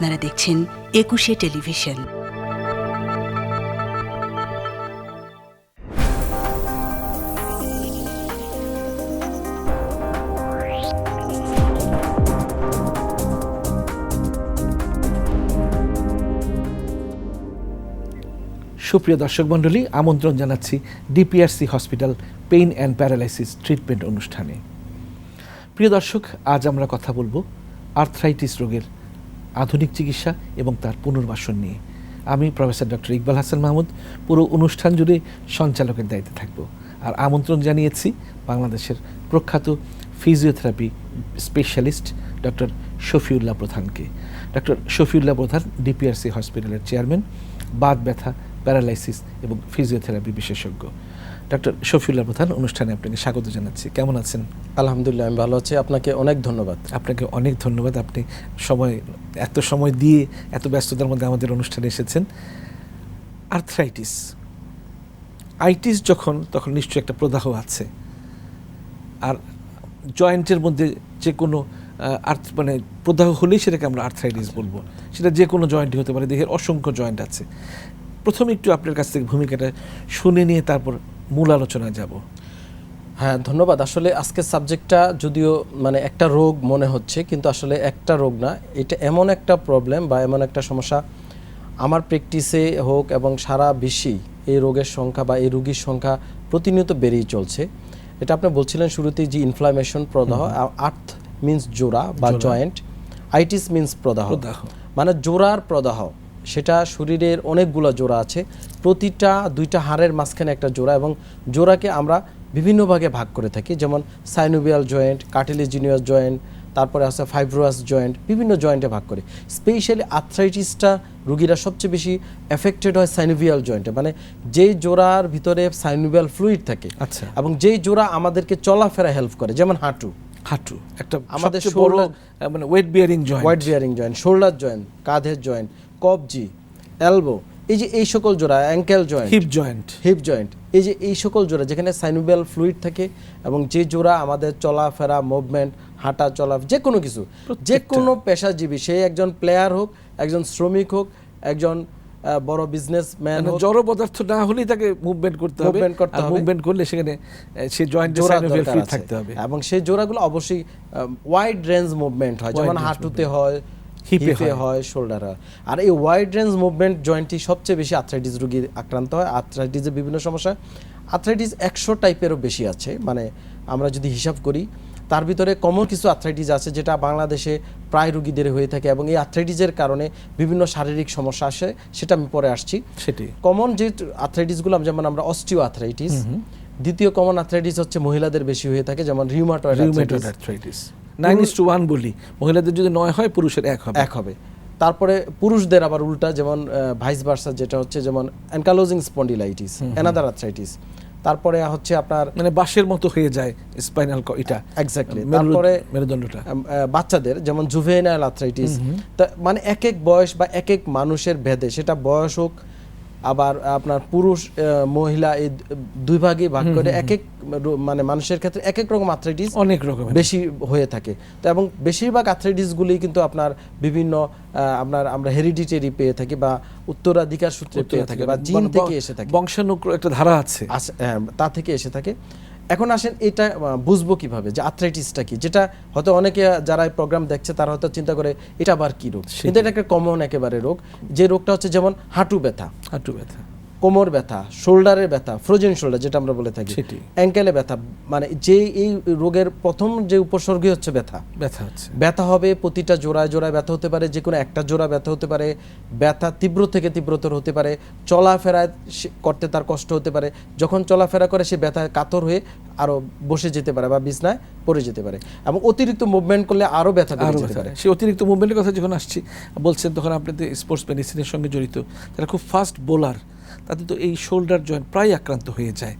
আপনারা দেখছেন একুশে টেলিভিশন। সুপ্রিয় দর্শক মণ্ডলী, আমন্ত্রণ জানাচ্ছি DPRC hospital pain and paralysis treatment অনুষ্ঠানে। প্রিয় দর্শক, আজ আমরা কথা বলব আর্থ্রাইটিস রোগের আধুনিক চিকিৎসা এবং তার পুনর্বাসন নিয়ে। আমি প্রফেসর ডক্টর ইকবাল হাসান মাহমুদ, পুরো অনুষ্ঠান জুড়ে সঞ্চালকের দায়িত্বে থাকব আর আমন্ত্রণ জানিয়েছি বাংলাদেশের প্রখ্যাত ফিজিওথেরাপি স্পেশালিস্ট ডক্টর শফিউল্লাহ প্রধানকে। ডক্টর শফিউল্লাহ প্রধান ডিপিআরসি হসপিটালের চেয়ারম্যান, বাত ব্যথা, প্যারালাইসিস এবং ফিজিওথেরাপি বিশেষজ্ঞ। ডক্টর শফিউল্লাহ প্রধান অনুষ্ঠানে আপনাকে স্বাগত জানাচ্ছি। কেমন আছেন? আলহামদুলিল্লাহ আমি ভালো আছি। আপনাকে অনেক ধন্যবাদ। আপনাকে অনেক ধন্যবাদ। আপনি সময় এত সময় দিয়ে এত ব্যস্ততার মধ্যে আমাদের অনুষ্ঠানে এসেছেন। আর্থ্রাইটিস আইটিস যখন তখন নিশ্চয়ই একটা প্রদাহ আছে। আর জয়েন্টের মধ্যে যে কোনো আর্থ মানে প্রদাহ হলেই সেটাকে আমরা আর্থ্রাইটিস বলব। সেটা যে কোনো জয়েন্টই হতে পারে। দেহের অসংখ্য জয়েন্ট আছে। প্রথমে একটু আপনার কাছ থেকে ভূমিকাটা শুনে নিয়ে তারপর মূল আলোচনায় যাব। হ্যাঁ ধন্যবাদ। আসলে আজকের সাবজেক্টটা যদিও মানে একটা রোগ মনে হচ্ছে কিন্তু আসলে একটা রোগ না। এটা এমন একটা প্রবলেম বা এমন একটা সমস্যা আমার প্র্যাকটিসে হোক এবং সারা বিশ্বেই এই রোগের সংখ্যা বা এই রোগীর সংখ্যা প্রতিনিয়ত বেড়েই চলছে। এটা আপনি বলছিলেন শুরুতেই যে ইনফ্লামেশন প্রদাহ আর্থ মিন্স জোড়া বা জয়েন্ট আইটিস মিন্স প্রদাহ। প্রদাহ। মানে জোড়ার প্রদাহ। সেটা শরীরের অনেকগুলো জোড়া আছে। প্রতিটা দুইটা হাড়ের মাঝখানে একটা জোড়া এবং জোড়াকে আমরা বিভিন্ন ভাগে ভাগ করে থাকি। যেমন সাইনোভিয়াল জয়েন্ট কার্টিলেজিনিয়াস জয়েন্ট তারপরে আছে ফাইব্রোয়াস জয়েন্ট বিভিন্ন জয়েন্টে ভাগ করে। স্পেশালি আর্থ্রাইটিসটা রুগীরা সবচেয়ে বেশি এফেক্টেড হয় সাইনোভিয়াল জয়েন্টে মানে যেই জোড়ার ভিতরে সাইনোভিয়াল ফ্লুইড থাকে আচ্ছা। এবং যেই জোড়া আমাদেরকে চলাফেরা হেল্প করে যেমন হাঁটু। হাঁটু একটা আমাদের বড় মানে weight bearing joint white bearing joint shoulder joint কাঁধের জয়েন্ট কবজি এলবো এই যে এই সকল জোড়া ankle joint hip joint. Hip joint এই যে এই সকল জোড়া যেখানে সাইনোভিয়াল ফ্লুইড থাকে এবং যে জোড়া আমাদের চলাফেরা মুভমেন্ট হাঁটা চলা যে কোনো কিছু যে কোনো পেশাজীবী সে একজন প্লেয়ার হোক একজন শ্রমিক হোক একজন বড় বিজনেসম্যান মানে জড় পদার্থ না হলেই তাকে মুভমেন্ট করতে হবে। Movement করতে হবে। মুভমেন্ট করলে সেখানে সে জয়েন্ট জোড়া সাইনোভিয়াল ফ্লুইড থাকতে হবে। এবং সেই জোড়াগুলো অবশ্যই ওয়াইড রেঞ্জ মুভমেন্ট হয় যেমন হাঁটুতে হয় হিপে হয়। শোল্ডার হয়। আর এই ওয়াইড রেঞ্জ মুভমেন্ট জয়েন্টটি সবচেয়ে বেশি আর্থ্রাইটিস রোগীর আক্রান্ত হয়। আর্থ্রাইটিসের বিভিন্ন সমস্যা। আর্থ্রাইটিস একশো টাইপেরও বেশি আছে। মানে আমরা যদি হিসাব করি তার ভিতরে কমন কিছু আর্থ্রাইটিস আছে যেটা বাংলাদেশে প্রায় রোগীদের হয়ে থাকে এবং এই আর্থ্রাইটিসের কারণে বিভিন্ন শারীরিক সমস্যা আসে সেটা আমি পরে আসছি। সেটাই কমন যে আর্থ্রাইটিসগুলো যেমন আমরা অস্টিও আর্থ্রাইটিস দ্বিতীয় কমন আর্থ্রাইটিস হচ্ছে মহিলাদের বেশি হয়ে থাকে যেমন rheumatoid arthritis nine is to one বলি। মহিলাদের যদি নয় হয় পুরুষের এক হবে। এক হবে। তারপরে পুরুষদের আবার উল্টা যেমন ভাইস ভার্সা যেটা হচ্ছে যেমন অ্যানকালোজিং স্পন্ডিলাইটিস অ্যানাদার আর্থ্রাইটিস তারপরে হচ্ছে আপনার মানে বাঁশের মতো হয়ে যায় স্পাইনাল এটা। এক্স্যাক্টলি তারপরে মেরুদণ্ডটা। বাচ্চাদের যেমন জুভেনাইল আর্থ্রাইটিস মানে এক এক বয়স বা এক এক মানুষের ভেদে সেটা বয়স হোক আবার আপনার পুরুষ মহিলা এই দুই ভাগে ভাগ করে এক এক মানে মানুষের ক্ষেত্রে এক এক রকম আর্থ্রাইটিস অনেক রকম বেশি হয়ে থাকে। তো এবং বেশিরভাগ আর্থ্রাইটিসগুলি কিন্তু আপনার বিভিন্ন আপনার আমরা হেরিডিটারি পেয়ে থাকি বা উত্তরাধিকার সূত্রে পেয়ে থাকে বা জিন মানে থেকে এসে থাকে। বংশানুক্রম একটা ধারা আছে হ্যাঁ, তা থেকে এসে থাকে। এখন আসেন এটা বুঝব কীভাবে যে আর্থ্রাইটিসটা কি? যেটা হয়তো অনেকে যারা প্রোগ্রাম দেখছে তারা হয়তো চিন্তা করে এটা আবার কি রোগ? কিন্তু এটা একটা কমন একেবারে রোগ। যে রোগটা হচ্ছে যেমন হাঁটু ব্যথা। হাঁটু ব্যথা। কোমর ব্যথা শোল্ডারের ব্যথা ফ্রোজেন শোল্ডার যেটা আমরা বলে থাকি। অ্যাঙ্কেলে ব্যথা মানে যে এই রোগের প্রথম যে উপসর্গই হচ্ছে ব্যথা। ব্যথা হচ্ছে। ব্যথা হবে প্রতিটা জোড়ায় জোড়ায় ব্যথা হতে পারে যে কোনো একটা জোড়া ব্যথা হতে পারে ব্যথা তীব্র থেকে তীব্রতর হতে পারে চলাফেরায় করতে তার কষ্ট হতে পারে যখন চলাফেরা করে সে ব্যথায় কাতর হয়ে আরও বসে যেতে পারে বা বিছনায় পড়ে যেতে পারে এবং অতিরিক্ত মুভমেন্ট করলে আরও ব্যথা বেড়ে আরও যেতে ব্যথা পারে। সে অতিরিক্ত মুভমেন্টের কথা যখন আসছি বলছেন তখন আপনি স্পোর্টস মেডিসিনের সঙ্গে জড়িত যারা খুব ফাস্ট বোলার তাদের তো এই শোল্ডার জয়েন্ট প্রায় আক্রান্ত হয়ে যায়।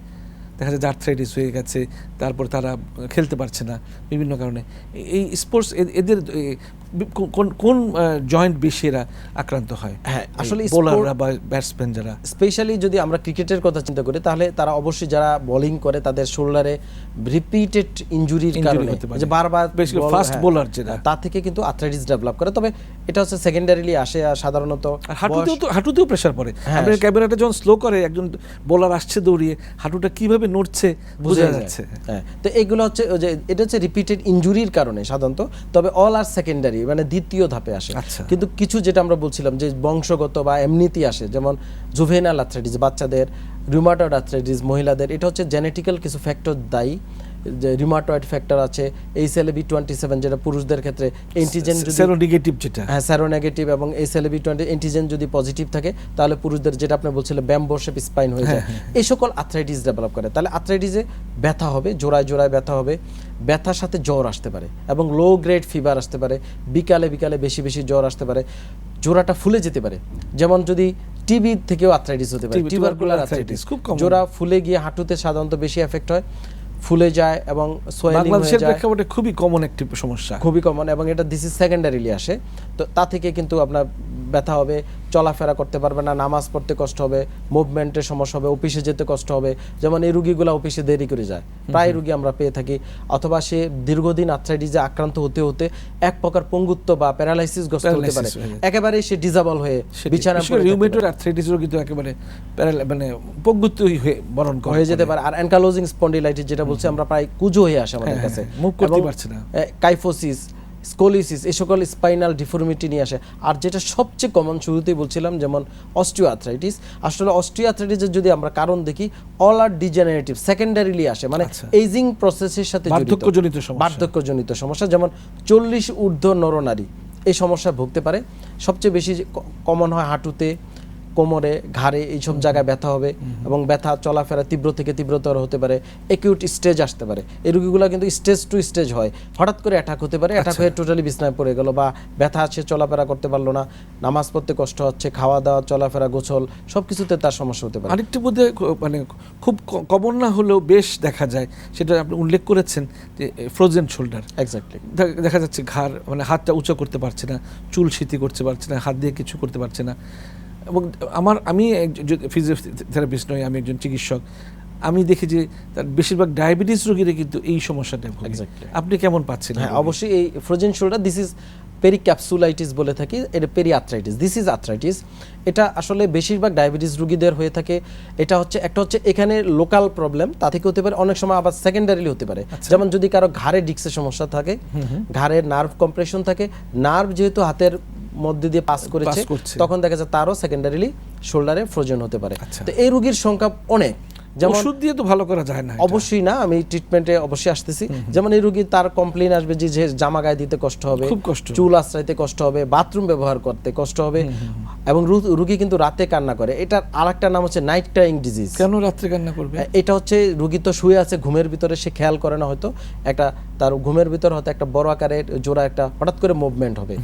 দেখা যায় আর্থ্রাইটিস হয়ে গেছে, তারপর তারা খেলতে পারছে না বিভিন্ন কারণে। এই স্পোর্টস এদের কোন কোন জয়েন্ট বেশি এরা আক্রান্ত হয়? হ্যাঁ, আসলে বোলাররা বা ব্যাটসম্যান যারা? স্পেশালি যদি আমরা ক্রিকেটের কথা চিন্তা করি তাহলে তারা অবশ্যই যারা বোলিং করে তাদের শোল্ডারে রিপিটেড ইনজুরির কারণে। যে বারবার fast হ্যাঁ, যেটা। তা থেকে কিন্তু আর্থ্রাইটিস ডেভেলপ করে। তবে এটা হচ্ছে সেকেন্ডারিলি আসে সাধারণত হাঁটুতেও তো হাঁটুতেও প্রেশার পড়ে। আপনার ক্যামেরাটা যখন স্লো করে একজন বোলার আসছে দৌড়িয়ে হাঁটুটা কীভাবে নড়ছে বোঝা যাচ্ছে। হ্যাঁ। তো এগুলো হচ্ছে যে এটা হচ্ছে রিপিটেড ইনজুরির কারণে সাধারণত। তবে অল আর সেকেন্ডারি মানে দ্বিতীয় ধাপে আসে আচ্ছা। কিন্তু কিছু যেটা আমরা বলছিলাম যে বংশগত বা এমনিতেই আসে যেমন জুভেনাল আর্থ্রাইটিস বাচ্চাদের রিউমাটয়েড আর্থ্রাইটিস মহিলাদের এটা হচ্ছে জেনেটিক্যাল কিছু ফ্যাক্টর দায়ী যে রিউমাটয়েড ফ্যাক্টর আছে এই সেলে বি টোয়েন্টি সেভেন যেটা পুরুষদের ক্ষেত্রে এন্টিজেন সেরো নেগেটিভ যেটা। হ্যাঁ স্যারো নেগেটিভ এবং এই সেলে বি টোয়েন্টি এন্টিজেন যদি পজিটিভ থাকে তাহলে পুরুষদের যেটা আপনি বলছিলেন ব্যাম্বো শেপ স্পাইন হয়ে যায় এই সকল আর্থ্রাইটিস ডেভেলপ করে। তাহলে আর্থ্রাইটিসে ব্যথা হবে জোড়ায় জোড়ায় ব্যথা হবে। ব্যথার সাথে জ্বর আসতে পারে এবং লো গ্রেড ফিভার আসতে পারে। বিকালে বিকালে বেশি বেশি জ্বর আসতে পারে। জোড়াটা ফুলে যেতে পারে। যেমন যদি টিবি থেকেও আর্থ্রাইটিস হতে পারে। টিউবারকুলার আর্থ্রাইটিস খুব common। জোড়া ফুলে গিয়ে হাঁটুতে সাধারণত বেশি এফেক্ট হয়। ফুলে যায় এবং সোয়েলিং হয়ে যায়। প্রেক্ষাপটে খুবই কমন একটি সমস্যা। খুবই কমন এবং এটা দিস ইজ সেকেন্ডারিলি আসে। তো তা থেকে কিন্তু আপনার ব্যথা হবে চলাফেরা করতে পারবে না নামাজ পড়তে কষ্ট হবে মুভমেন্টের সমস্যা হবে অফিসে যেতে কষ্ট হবে। যেমন এই রুগীগুলো অফিসে দেরি করে যায়। প্রায় রুগী আমরা পেয়ে থাকি। অথবা সে দীর্ঘদিন আর্থ্রাইটিসে আক্রান্ত হতে হতে এক প্রকার পঙ্গুত্ব বা প্যারালাইসিস গ্রস্ত হতে পারে। হয়ে। একেবারে সে ডিজাবল হয়ে বিছানা রিউমেটর আর্থ্রাইটিস রোগী তো একেবারে মানে পঙ্গুত্বই হয়ে বরণ হয়ে যেতে পারে। আর অ্যানকালোজিং স্পন্ডিলাইটিস যেটা বলছি আমরা প্রায় কুজো হয়ে আসে আমাদের হ্যাঁ, কাছে। হ্যাঁ, move করতে পারছে না। কাইফোসিস স্কোলিসিস এই সকল স্পাইনাল ডিফর্মিটি নিয়ে আসে আর যেটা সবচেয়ে কমন শুরুতেই বলছিলাম যেমন অস্টিও আর্থ্রাইটিস আসলে অস্টিও আর্থ্রাইটিসের যদি আমরা কারণ দেখি অল আর ডিজেনারেটিভ সেকেন্ডারিলি আসে মানে আচ্ছা। এইজিং প্রসেসের সাথে। বার্ধক্যজনিত সমস্যা। বার্ধক্যজনিত সমস্যা যেমন চল্লিশ ঊর্ধ্ব নরনারী এই সমস্যা ভুগতে পারে সবচেয়ে বেশি কমন হয় হাঁটুতে কোমরে ঘাড়ে এইসব জায়গায় ব্যথা হবে এবং ব্যথা চলাফেরা তীব্র থেকে তীব্রতর হতে পারে একিউট স্টেজ আসতে পারে। এই রোগীগুলো কিন্তু স্টেজ টু স্টেজ হয়। হঠাৎ করে অ্যাটাক হতে পারে অ্যাটাক হয়ে টোটালি বিছনায় পড়ে গেল বা ব্যথা আছে চলাফেরা করতে পারল না নামাজ পড়তে কষ্ট হচ্ছে খাওয়া দাওয়া চলাফেরা গোছল সব কিছুতে তার সমস্যা হতে পারে। আরেকটি বোধে মানে খুব কমন না হলেও বেশ দেখা যায় সেটা আপনি উল্লেখ করেছেন যে ফ্রোজেন শোল্ডার এক্স্যাক্টলি দেখা যাচ্ছে ঘাড় মানে হাতটা উঁচু করতে পারছে না চুল সিতি করতে পারছে না হাত দিয়ে কিছু করতে পারছে না। এবং আমার আমি ফিজিওথেরাপিস্ট নই আমি একজন চিকিৎসক আমি দেখি যে তার বেশিরভাগ ডায়াবেটিস রোগীরা কিন্তু এই সমস্যাটা ভোগে। আপনি কেমন পাচ্ছেন হ্যাঁ অবশ্যই এই frozen shoulder this is pericapsulitis বলে থাকি এটা peri arthritis this is arthritis এটা আসলে বেশিরভাগ ডায়াবেটিস রোগীদের হয়ে থাকে। এটা হচ্ছে একটা হচ্ছে এখানে লোকাল প্রবলেম তা থেকে হতে পারে অনেক সময় আবার সেকেন্ডারিলি হতে পারে। যেমন যদি কারও ঘাড়ে ডিক্সের সমস্যা থাকে ঘাড়ের নার্ভ কম্প্রেশন থাকে নার্ভ যেহেতু হাতের মধ্যে দিয়ে পাস করেছে তখন দেখা যায় তারও সেকেন্ডারিলি শোল্ডারে ফ্রোজেন হতে পারে। আচ্ছা। তো এই রোগীর সংখ্যা অনেক। যেমন ওষুধ দিয়ে তো ভালো করা যায় না অবশ্যই না আমি ট্রিটমেন্টে অবশ্যই আসতেছি। যেমন এই রুগী তার কমপ্লেন আসবে যে জামা গায়ে দিতে কষ্ট হবে খুব কষ্ট। চুল আশ্রাইতে কষ্ট হবে বাথরুম ব্যবহার করতে কষ্ট হবে এবং রুগী কিন্তু রাতে কান্না করে। এটার আরেকটা নাম হচ্ছে নাইট টাইং ডিজিজ কেন রাত্রে কান্না করবে? এটা হচ্ছে রুগী তো শুয়ে আছে ঘুমের ভিতরে সে খেয়াল করে না হয়তো। একটা তার ঘুমের ভিতর হয়তো একটা বড় আকারের জোড়া একটা হঠাৎ করে মুভমেন্ট হবে।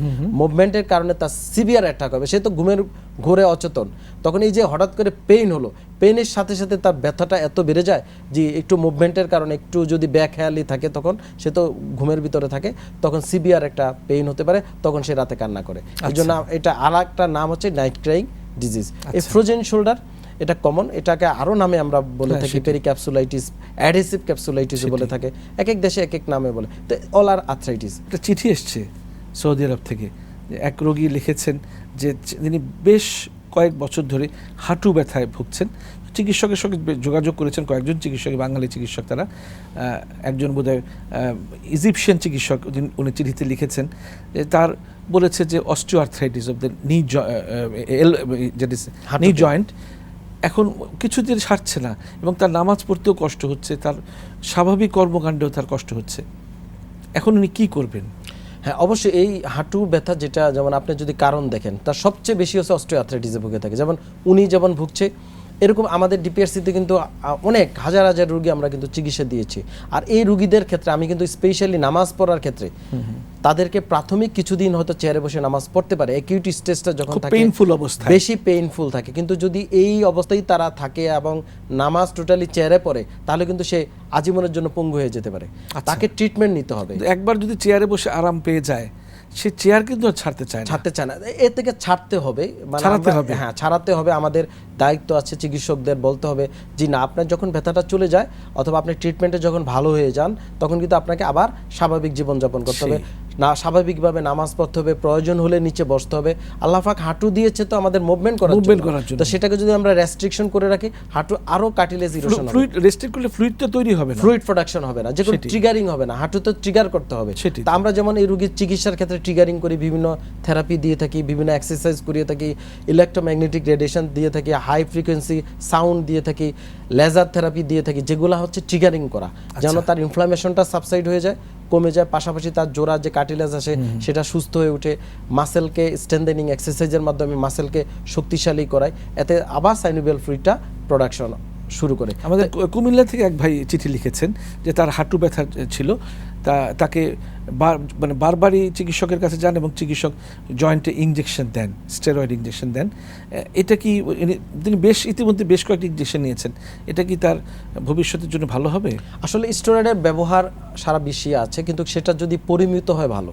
মুভমেন্টের কারণে তার সিভিয়ার অ্যাটাক হবে। সে তো ঘুমের ঘোরে অচেতন। তখন এই যে হঠাৎ করে পেইন হলো পেইনের সাথে সাথে তার ব্যথাটা এত বেড়ে যায় যে একটু মুভমেন্টের কারণে একটু যদি ব্যাকহেয়ালি থাকে তখন সে তো ঘুমের ভিতরে থাকে তখন সিভিয়ার একটা পেইন হতে পারে তখন সে রাতে কান্না করে। এই জন্য এটা আর একটা নাম হচ্ছে নাইট ক্রাইং ডিজিজ এই ফ্রোজেন শোল্ডার এটা কমন এটাকে আরও নামে আমরা বলে হ্যাঁ, থাকি পেরিক্যাপসুলাইটিস অ্যাডহেসিভ ক্যাপসুলাইটিস বলে থাকে এক এক দেশে এক এক নামে বলে। তো অল আর আর্থ্রাইটিস একটা চিঠি এসছে সৌদি আরব থেকে এক রোগী লিখেছেন যে তিনি বেশ কয়েক বছর ধরে হাঁটু ব্যথায় ভুগছেন। চিকিৎসকের সঙ্গে যোগাযোগ করেছেন কয়েকজন চিকিৎসক বাঙালি চিকিৎসক তারা। একজন বোধহয় ইজিপশিয়ান চিকিৎসক যিনি- উনি চিঠিতে লিখেছেন যে তার বলেছে যে অস্টিও আর্থ্রাইটিস অফ দ্য নি এল যেটি নি জয়েন্ট এখন কিছুদিন সারছে না এবং তার নামাজ পড়তেও কষ্ট হচ্ছে তার স্বাভাবিক কর্মকাণ্ডেও তার কষ্ট হচ্ছে। এখন উনি কী করবেন? হ্যাঁ অবশ্যই এই হাঁটু ব্যথা যেটা, যেমন আপনি যদি কারণ দেখেন, তার সবচেয়ে বেশি হচ্ছে অস্ট্রিয়াথ্রাইটিসে ভুগে থাকে। যেমন উনি যেমন ভুগছে, এরকম আমাদের ডিপিআরসিতে কিন্তু অনেক হাজার হাজার রুগী আমরা কিন্তু চিকিৎসা দিয়েছি। আর এই রুগীদের ক্ষেত্রে, আমি কিন্তু স্পেশালি নামাজ পড়ার ক্ষেত্রে তাদেরকে প্রাথমিক কিছুদিন হয়তো চেয়ারে বসে নামাজ পড়তে পারে। অ্যাকিউট স্টেজটা যখন থাকে পেইনফুল অবস্থায়। বেশি পেইনফুল থাকে। কিন্তু যদি এই অবস্থায় তারা থাকে এবং নামাজ টোটালি চেয়ারে পড়ে তাহলে কিন্তু সে আজীবনের জন্য পঙ্গু হয়ে যেতে পারে। আচ্ছা। তাকে ট্রিটমেন্ট নিতে হবে। একবার যদি চেয়ারে বসে আরাম পেয়ে যায় সে চেয়ার কিন্তু ছাড়তে চায় না। ছাড়তে চায় না। এ থেকে ছাড়তে হবে। মানে ছাড়াতে হবে। হ্যাঁ ছাড়াতে হবে আমাদের দায়িত্ব আছে চিকিৎসকদের বলতে হবে যে না আপনার যখন ব্যথাটা চলে যায় অথবা আপনি ট্রিটমেন্টে যখন ভালো হয়ে যান তখন কিন্তু আপনাকে আবার স্বাভাবিক জীবনযাপন করতে হবে। না স্বাভাবিকভাবে নামাজ পড়তে হবে প্রয়োজন হলে নিচে বসতে হবে। আল্লাহ পাক হাঁটু দিয়েছে তো আমাদের মুভমেন্ট করার জন্য। করার জন্য। তো সেটাকে যদি আমরা রেস্ট্রিকশন করে রাখি হাঁটু আরও কাটিলেজ ইরোশন হবে। ফ্লুইড রেস্ট্রিক্ট করলে ফ্লুইড তো তৈরি হবে না। ফ্লুইড প্রোডাকশন হবে না যে কোনো ট্রিগারিং হবে না হাঁটু তো ট্রিগার করতে হবে। তা আমরা যেমন এই রোগীর চিকিৎসার ক্ষেত্রে ট্রিগারিং করি বিভিন্ন থেরাপি দিয়ে থাকি বিভিন্ন এক্সারসাইজ করিয়ে থাকি ইলেকট্রোম্যাগনেটিক রেডিয়েশন দিয়ে থাকি হাই ফ্রিকোয়েন্সি সাউন্ড দিয়ে থাকি লেজার থেরাপি দিয়ে থাকি যেগুলো হচ্ছে ট্রিগারিং করা। যেন তার ইনফ্লামেশনটা সাবসাইড হয়ে যায় কমে যায় পাশাপাশি তার জোড়া যে কাটিলেজ আসে সেটা সুস্থ হয়ে ওঠে। মাসেলকে স্ট্রেন্দেনিং এক্সারসাইজের মাধ্যমে মাসেলকে শক্তিশালী করায়। এতে আবার সাইনোবিয়াল ফ্লুইডটা প্রোডাকশন শুরু করে। আমাদের কুমিল্লা থেকে এক ভাই চিঠি লিখেছেন যে তার হাঁটু ব্যথা ছিল। তা তাকে বার মানে বারবারই চিকিৎসকের কাছে যান এবং চিকিৎসক জয়েন্টে ইঞ্জেকশন দেন স্টেরয়েড ইঞ্জেকশন দেন। এটা কি তিনি বেশ ইতিমধ্যে বেশ কয়েকটি ইঞ্জেকশন নিয়েছেন। এটা কি তার ভবিষ্যতের জন্য ভালো হবে? আসলে স্টেরয়েডের ব্যবহার সারা বিশ্বে আছে কিন্তু সেটা যদি পরিমিত হয় ভালো।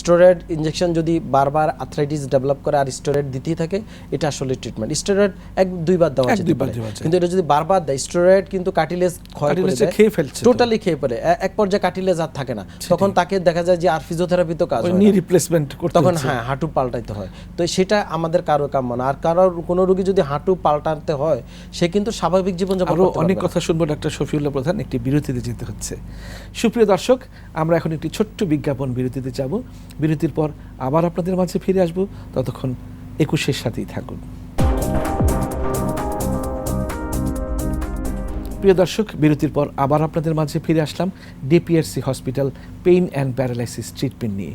স্টেরয়েড ইনজেকশন যদি বারবার আর্থ্রাইটিস ডেভেলপ করে আর স্টেরয়েড দিতেই থাকে এটা আসলে ট্রিটমেন্ট স্টেরয়েড এক দুইবার দেওয়া যেতে পারে। কিন্তু এটা যদি বারবার দেয় স্টেরয়েড কিন্তু কার্টিলেজ ক্ষয় করে খেয়ে ফেলছে টোটালি খেয়ে পড়ে। এক পর্যায়ে কার্টিলেজ আর থাকে না। তখন তাকে দেখা যায় যে আর ফিজিওথেরাপি তো কাজ হয় নি। রিপ্লেসমেন্ট করতে তখন হ্যাঁ হাঁটু পাল্টাইতে হয়। তো সেটা আমাদের কারও কাম্য না। আর কারোর কোনো রোগী যদি হাঁটু পাল্টাতে হয় সে কিন্তু স্বাভাবিক জীবনযাপন আরও করতে অনেক কথা শুনব ডাক্তার শফিউল্লাহ প্রধান। একটি বিরতিতে যেতে হচ্ছে। সুপ্রিয় দর্শক আমরা এখন একটি ছোট্ট বিজ্ঞাপন বিরতিতে যাব। বিরতির পর আবার আপনাদের মাঝে ফিরে আসব। ততক্ষণ একুশের সাথেই থাকুন। প্রিয় দর্শক, বিরতির পর আবার আপনাদের মাঝে ফিরে আসলাম DPRC hospital pain and paralysis treatment নিয়ে।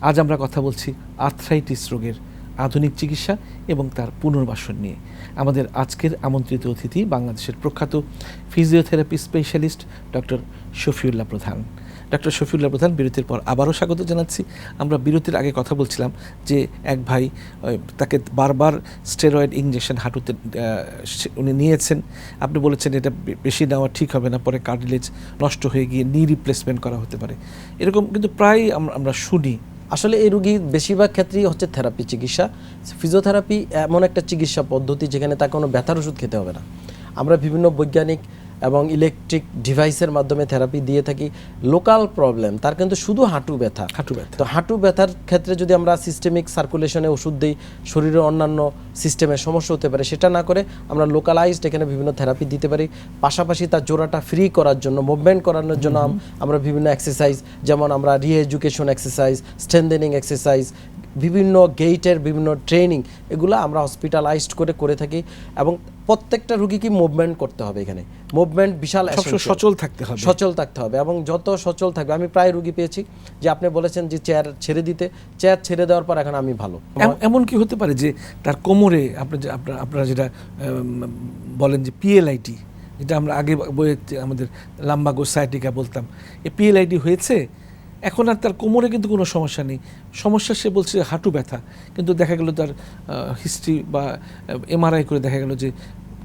আজ আমরা কথা বলছি আর্থ্রাইটিস রোগের আধুনিক চিকিৎসা এবং তার পুনর্বাসন নিয়ে। আমাদের আজকের আমন্ত্রিত অতিথি বাংলাদেশের প্রখ্যাত ফিজিওথেরাপি স্পেশালিস্ট ডক্টর শফিউল্লাহ প্রধান। ডক্টর শফিউল্লাহ প্রধান, বিরতির পর আবারও স্বাগত জানাচ্ছি। আমরা বিরতির আগে কথা বলছিলাম যে এক ভাই তাকে বারবার স্টেরয়েড ইঞ্জেকশন হাঁটুতে উনি নিয়েছেন। আপনি বলেছেন এটা বেশি নেওয়া ঠিক হবে না, পরে কার্টিলেজ নষ্ট হয়ে গিয়ে নি রিপ্লেসমেন্ট করা হতে পারে। এরকম কিন্তু প্রায় আমরা শুনি। আসলে এই রোগীর বেশিরভাগ ক্ষেত্রেই হচ্ছে থেরাপি চিকিৎসা। ফিজিওথেরাপি এমন একটা চিকিৎসা পদ্ধতি যেখানে তাকে কোনো ব্যথার ওষুধ খেতে হবে না। আমরা বিভিন্ন বৈজ্ঞানিক এবং ইলেকট্রিক ডিভাইসের মাধ্যমে থেরাপি দিয়ে থাকি। লোকাল প্রবলেম তার কিন্তু শুধু হাঁটু ব্যথা। হাঁটু ব্যথা। তো হাঁটু ব্যথার ক্ষেত্রে যদি আমরা সিস্টেমিক সার্কুলেশনে ওষুধ দিই শরীরের অন্যান্য সিস্টেমের সমস্যা হতে পারে সেটা না করে আমরা লোকালাইজড এখানে বিভিন্ন থেরাপি দিতে পারি। পাশাপাশি তার জোড়াটা ফ্রি করার জন্য মুভমেন্ট করানোর জন্য আমরা বিভিন্ন এক্সারসাইজ যেমন আমরা রি এডুকেশন এক্সারসাইজ স্ট্রেন্দেনিং এক্সারসাইজ বিভিন্ন গেইটের বিভিন্ন ট্রেনিং এগুলো আমরা হসপিটালাইজড করে করে থাকি। এবং প্রত্যেকটা রুগীকে মুভমেন্ট করতে হবে এখানে। মুভমেন্ট বিশাল সচল থাকতে হবে। সচল থাকতে হবে এবং যত সচল থাকবে আমি প্রায় রুগী পেয়েছি যে আপনি বলেছেন যে চেয়ার ছেড়ে দিতে। চেয়ার ছেড়ে দেওয়ার পর এখন আমি ভালো। এম- এমন কি হতে পারে যে তার কোমরে আপনার আপনারা যেটা বলেন যে পিএলআইটি যেটা আমরা আগে বইয়ে আমাদের লাম্বাগো সাইটিকা বলতাম। এই পিএলআইটি হয়েছে? এখন আর তার কোমরে কিন্তু কোনো সমস্যা নেই। সমস্যা সে বলছে হাঁটু ব্যথা। কিন্তু দেখা গেল তার হিস্ট্রি বা এমআরআই করে দেখা গেল যে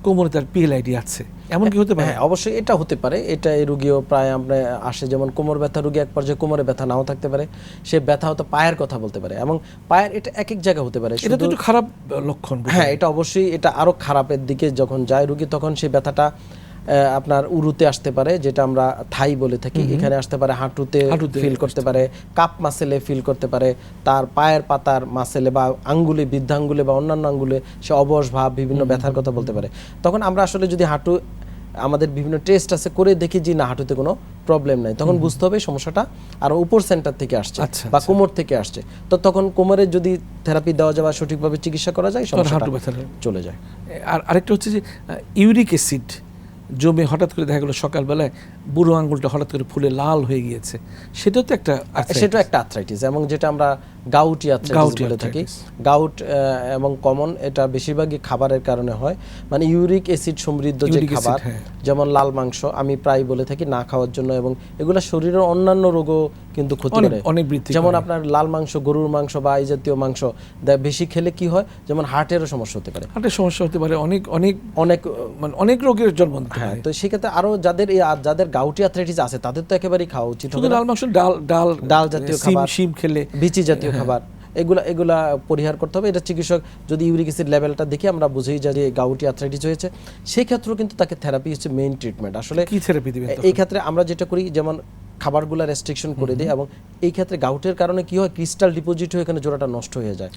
কোমরে তার পিএলআইডি আছে। এমন কি হতে পারে? হ্যাঁ অবশ্যই এটা হতে পারে। এটা এই রুগীও প্রায় আমরা আসে যেমন কোমর ব্যথা রুগী এক পর্যায়ে কোমরে ব্যথা নাও থাকতে পারে। সে ব্যথা হয়তো পায়ের কথা বলতে পারে এবং পায়ের এটা এক এক জায়গায় হতে পারে। এটা তো একটু খারাপ লক্ষণ হ্যাঁ এটা অবশ্যই এটা আরও খারাপের দিকে যখন যায় রুগী তখন সেই ব্যথাটা আপনার উরুতে আসতে পারে যেটা আমরা থাই বলে থাকি। এখানে আসতে পারে হাঁটুতে ফিল করতে পারে কাপ মাসেলে ফিল করতে পারে তার পায়ের পাতার মাসেলে বা আঙ্গুলে বৃদ্ধাঙ্গুলে বা অন্যান্য আঙ্গুলে সে অবশ ভাব বিভিন্ন ব্যথার কথা বলতে পারে। তখন আমরা আসলে যদি হাঁটু আমাদের বিভিন্ন টেস্ট আছে করে দেখি যে না হাঁটুতে কোনো প্রবলেম নাই। তখন বুঝতে হবে সমস্যাটা আরও উপর সেন্টার থেকে আসছে আচ্ছা, বা কোমর থেকে আসছে। তো তখন কোমরের যদি থেরাপি দেওয়া যায় বা সঠিকভাবে চিকিৎসা করা যায় সমস্যাটা চলে যায়। আর আরেকটা হচ্ছে যে ইউরিক অ্যাসিড জমে হঠাৎ করে দেখা গেলো সকালবেলায় বুড়ো আঙুলটা হঠাৎ করে ফুলে লাল হয়ে গিয়েছে সেটাও তো একটা arthritis। সেটা একটা আর্থ্রাইটিস এবং যেটা আমরা গাউটি আর্থ্রাইটিস বলে থাকি। গাউট এবং কমন এটা বেশিরভাগই খাবারের কারণে হয়। মানে ইউরিক অ্যাসিড সমৃদ্ধ যে খাবার হ্যাঁ। যেমন লাল মাংস আমি প্রায় বলে থাকি না খাওয়ার জন্য এবং এগুলো শরীরের অন্যান্য রোগও কিন্তু ক্ষতি করে। অনেক বৃদ্ধি যেমন আপনার লাল মাংস গরুর মাংস বা এই জাতীয় মাংস বেশি খেলে কি হয়? যেমন হার্টেরও সমস্যা হতে পারে। হার্টের সমস্যা হতে পারে অনেক অনেক অনেক মানে অনেক রোগের জন্ম হ্যাঁ তো সেক্ষেত্রে আরও যাদের এই যাদের গাউটি আর্থ্রাইটিস আছে তাদের তো একেবারেই খাওয়া উচিত শুধু ডাল মাংস ডাল ডাল ডাল জাতীয় খাবার। শিম খেলে। বিচি জাতীয় হ্যাঁ। খাবার এগুলা এগুলা পরিহার করতে হবে। এটা চিকিৎসক যদি ইউরিক অ্যাসিড লেভেলটা দেখে আমরা বুঝেই যাই যে গাউটি আর্থ্রাইটিস হয়েছে সেই ক্ষেত্রেও কিন্তু তাকে থেরাপি হচ্ছে মেইন ট্রিটমেন্ট আসলে কি থেরাপি দিবেন এই ক্ষেত্রে আমরা যেটা করি যেমন খাবারগুলো রেস্ট্রিকশন করে দিই এবং এই ক্ষেত্রে গাউটের কারণে কি হয় ক্রিস্টাল ডিপোজিট হয়ে এখানে জোড়াটা নষ্ট হয়ে যায়।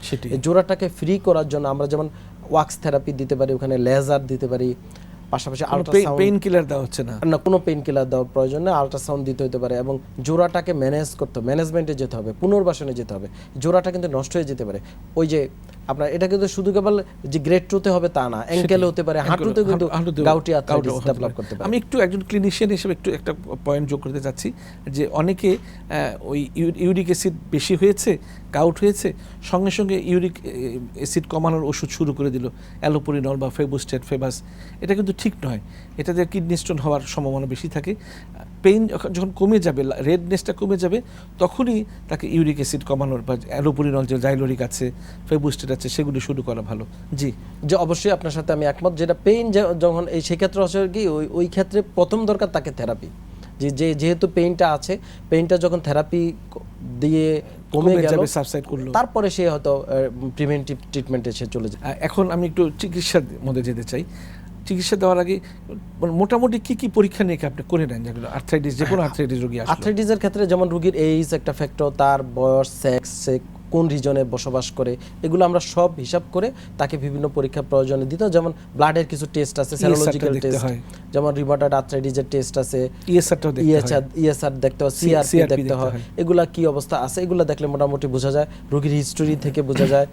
জোড়াটাকে ফ্রি করার জন্য আমরা যেমন ওয়াক্স থেরাপি দিতে পারি ওখানে লেজার দিতে পারি পাশাপাশি আলট্রাসাউন্ড পেইন কিলার দেওয়া হচ্ছে না। না কোনো পেইন কিলার দেওয়ার প্রয়োজন নেই আল্ট্রাসাউন্ড দিতে হতে পারে এবং জোড়াটাকে ম্যানেজ করতে ম্যানেজমেন্টে যেতে হবে পুনর্বাসনে যেতে হবে। জোড়াটা কিন্তু নষ্ট হয়ে যেতে পারে। ওই যে আপনার এটা কিন্তু শুধু কেবল যে গ্রেড টুতে হবে তা না অ্যাঙ্কেলে হতে পারে হাঁটুতে কিন্তু গাউটি আর্থ্রাইটিস ডেভেলপ করতে পারে। আমি একটু একজন ক্লিনিশিয়ান হিসেবে একটু একটা পয়েন্ট যোগ করতে চাচ্ছি যে অনেকে ওই ইউ- ইউরিক অ্যাসিড বেশি হয়েছে গাউট হয়েছে সঙ্গে সঙ্গে ইউরিক অ্যাসিড কমানোর ওষুধ শুরু করে দিল অ্যালোপরিনল বা ফেবোস্টেট ফেবাস এটা কিন্তু ঠিক নয়। এটাতে কিডনি স্টোন হওয়ার সম্ভাবনা বেশি থাকে। পেইন যখন কমে যাবে রেডনেসটা কমে যাবে তখনই তাকে ইউরিক অ্যাসিড কমানোর বা অ্যালোপরিনল যে জাইলোরিক আছে ফেবোস্টেট আছে সেগুলি শুরু করা ভালো। জি যে অবশ্যই আপনার সাথে আমি একমত যেটা পেইন যখন এই সেক্ষেত্রে হচ্ছে কি ওই ওই ক্ষেত্রে প্রথম দরকার তাকে থেরাপি যে যে যেহেতু পেইনটা আছে পেইনটা যখন থেরাপি দিয়ে কমে গেল subside করল। তারপরে সে হয়তো প্রিভেন্টিভ ট্রিটমেন্টে সে চলে যায় এখন আমি একটু চিকিৎসার মধ্যে যেতে চাই। চিকিৎসা দেওয়ার আগে মানে মোটামুটি কি কি পরীক্ষা নিয়ে আপনি করে নেন? যেগুলো আর্থ্রাইটিস যে কোনো আর্থ্রাইটিস রোগী আসলে। আর্থ্রাইটিসের ক্ষেত্রে যেমন রোগীর এইজ একটা ফ্যাক্টর তার বয়স সেক্স কোন রিজনে বসবাস করে এগুলো আমরা সব হিসাব করে তাকে বিভিন্ন পরীক্ষা প্রয়োজনে দিতে যেমন ব্লাডের কিছু টেস্ট আছে সেরোলজিক্যাল টেস্ট যেমন রিমাটয়েড আর্থ্রাইটিসের টেস্ট আছে ইএসআরটাও দেখতে হয়। ইএসআর দেখতে হয় সিআরপি দেখতে হয়। এগুলা কি অবস্থা আছে এগুলো দেখলে মোটামুটি বোঝা যায় রোগীর হিস্টোরি থেকে বোঝা যায়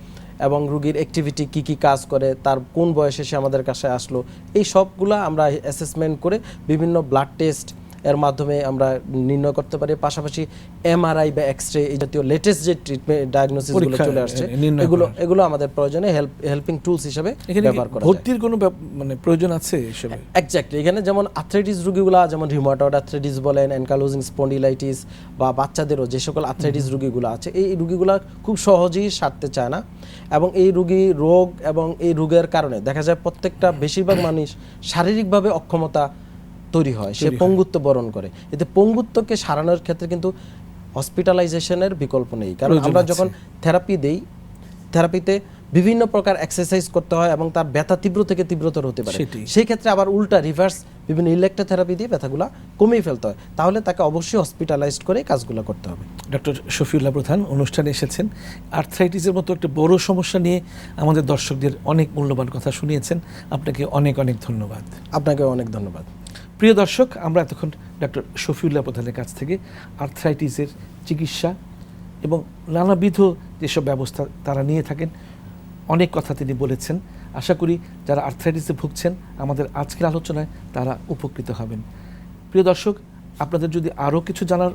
এবং রোগীর অ্যাক্টিভিটি কি কি কাজ করে তার কোন বয়সে সে আমাদের কাছে আসলো এই সবগুলা আমরা অ্যাসেসমেন্ট করে বিভিন্ন ব্লাড টেস্ট এর মাধ্যমে আমরা নির্ণয় করতে পারি। পাশাপাশি এমআরআই বা এক্স রে এই জাতীয় লেটেস্ট যে ট্রিটমেন্ট ডায়াগনোসিসগুলো চলে আসছে এগুলো এগুলো আমাদের প্রয়োজনে হেল্প হেল্পিং টুলস হিসেবে ব্যবহার করা ভর্তির কোনো মানে প্রয়োজন আছে এসবে এক্স্যাক্টলি এখানে যেমন আর্থ্রাইটিস রোগীগুলা যেমন রিউমাটয়েড আর্থ্রাইটিস বলেন অ্যানকালোজিং স্পন্ডিলাইটিস বা বাচ্চাদেরও যে সকল আর্থ্রাইটিস রোগীগুলো আছে এই রোগীগুলা খুব সহজেই সারতে চায় না। এবং এই রোগী রোগ এবং এই রোগের কারণে দেখা যায় প্রত্যেকটা বেশিরভাগ মানুষ শারীরিকভাবে অক্ষমতা তৈরি হয় সে পঙ্গুত্ব বরণ করে। এতে পঙ্গুত্বকে সারানোর ক্ষেত্রে কিন্তু হসপিটালাইজেশনের বিকল্প নেই। কারণ আমরা যখন থেরাপি দেই থেরাপিতে বিভিন্ন প্রকার এক্সারসাইজ করতে হয় এবং তার ব্যথা তীব্র থেকে তীব্রতর হতে পারে। সেই ক্ষেত্রে আবার উল্টা রিভার্স বিভিন্ন ইলেকট্রোথেরাপি দিয়ে ব্যথাগুলা কমিয়ে ফেলতে হয়। তাহলে তাকে অবশ্যই হসপিটালাইজড করে কাজগুলো করতে হবে। ডক্টর শফিউল্লাহ প্রধান অনুষ্ঠানে এসেছেন। আর্থ্রাইটিসের মতো একটা বড় সমস্যা নিয়ে আমাদের দর্শকদের অনেক মূল্যবান কথা শুনিয়েছেন। আপনাকে অনেক অনেক ধন্যবাদ। আপনাকে অনেক ধন্যবাদ। প্রিয় দর্শক, আমরা এতক্ষণ ডক্টর শফিউল্লাহ প্রধানের কাছ থেকে আর্থ্রাইটিসের চিকিৎসা এবং নানাবিধ যেসব ব্যবস্থা তারা নিয়ে থাকেন, অনেক কথা তিনি বলেছেন। আশা করি যারা আর্থ্রাইটিসে ভুগছেন, আমাদের আজকের আলোচনায় তারা উপকৃত হবেন। প্রিয় দর্শক, আপনাদের যদি আরও কিছু জানার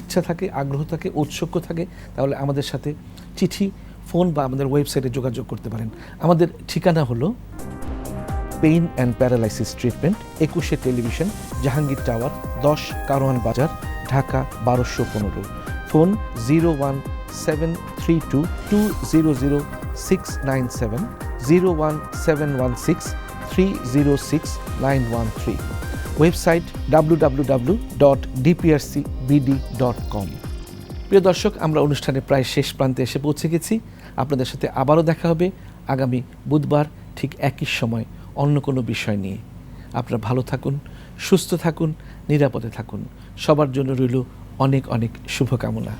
ইচ্ছা থাকে, আগ্রহ থাকে ঔৎসুক্য থাকে, তাহলে আমাদের সাথে চিঠি, ফোন বা আমাদের ওয়েবসাইটে যোগাযোগ করতে পারেন। আমাদের ঠিকানা হলো pain and paralysis treatment, Ekushey television, Jahangir tower, দশ কারওয়ান বাজার, ঢাকা বারোশো পনেরো। Phone zero one seven three two two zero zero six nine seven, zero one seven one six three zero six nine one three. Website W W W dot DPRC BD dot com. প্রিয় দর্শক, আমরা অনুষ্ঠানে প্রায় শেষ প্রান্তে এসে পৌঁছে গেছি। আপনাদের সাথে আবারও দেখা হবে আগামী বুধবার ঠিক একই সময়। অন্য কোনো বিষয় নিয়ে। আপনারা ভালো থাকুন, সুস্থ থাকুন, নিরাপদে থাকুন। সবার জন্য রইল অনেক অনেক শুভকামনা।